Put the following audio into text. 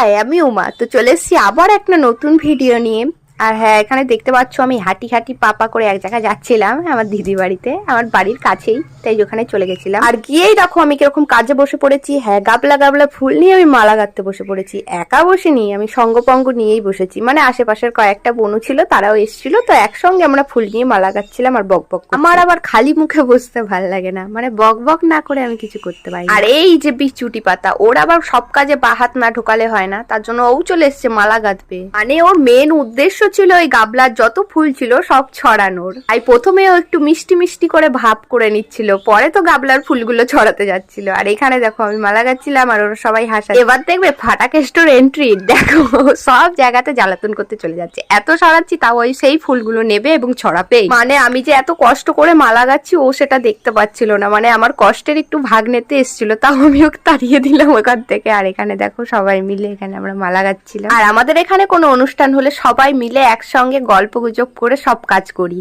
High আমি উমা তো চলে এসেছি আবার একটা নতুন ভিডিও নিয়ে। আর হ্যাঁ এখানে দেখতে পাচ্ছ আমি হাঁটি হাঁটি পাপা করে এক জায়গায় যাচ্ছিলাম আমার দিদি বাড়িতে আমার বাড়ির কাছেই তাই ওখানে চলে গেছিলাম। আর গিয়েই দেখো আমি কীরকম কাজে বসে পড়েছি হ্যাঁ গাবলা গাবলা ফুল নিয়ে আমি মালা গাঁথতে বসে পড়েছি একা বসিনি আমি সঙ্গপঙ্গ নিয়েই বসেছি মানে আশেপাশের কয়েকটা বনু ছিল তারাও এসেছিল তো একসঙ্গে আমরা ফুল নিয়ে মালা গাচ্ছিলাম আর বক বক আমার আবার খালি মুখে বসতে ভালো লাগে না মানে বক বক না করে আমি কিছু করতে পারি আর এই যে বিচুটি পাতা ওর আবার সব কাজে বাহাত না ঢোকালে হয় না তার জন্য ও চলে এসছে মালা গাঁথবে। মানে ওর মেন উদ্দেশ্য ছিল ওই গাবলার যত ফুল ছিল সব ছড়ানোর। তাই প্রথমে ও একটু মিষ্টি মিষ্টি করে ভাব করে নিচ্ছিল, পরে তো গাবলার ফুলগুলো ছড়াতে যাচ্ছিল। আর এখানে দেখো, আমি মালা গাচ্ছিলাম আর ওরা সবাই হাসা এবার দেখবে ফাটা কেষ্টর এন্ট্রি দেখো, সব জায়গাতে জ্বালাতন করতে চলে যাচ্ছে। এত ছড়াচ্ছি, তাও ওই সেই ফুলগুলো নেবে এবং ছড়াবে মানে আমি যে এত কষ্ট করে মালা গাচ্ছি, ও সেটা দেখতে পাচ্ছিল না। মানে আমার কষ্টের একটু ভাগ নিতে এসেছিল, তাও আমি ওকে তাড়িয়ে দিলাম ওখান থেকে। আর এখানে দেখো সবাই মিলে এখানে আমরা মালা গাচ্ছিলাম। আর আমাদের এখানে কোনো অনুষ্ঠান হলে সবাই মিলে একসঙ্গে গল্প গুজব করে সব কাজ করি।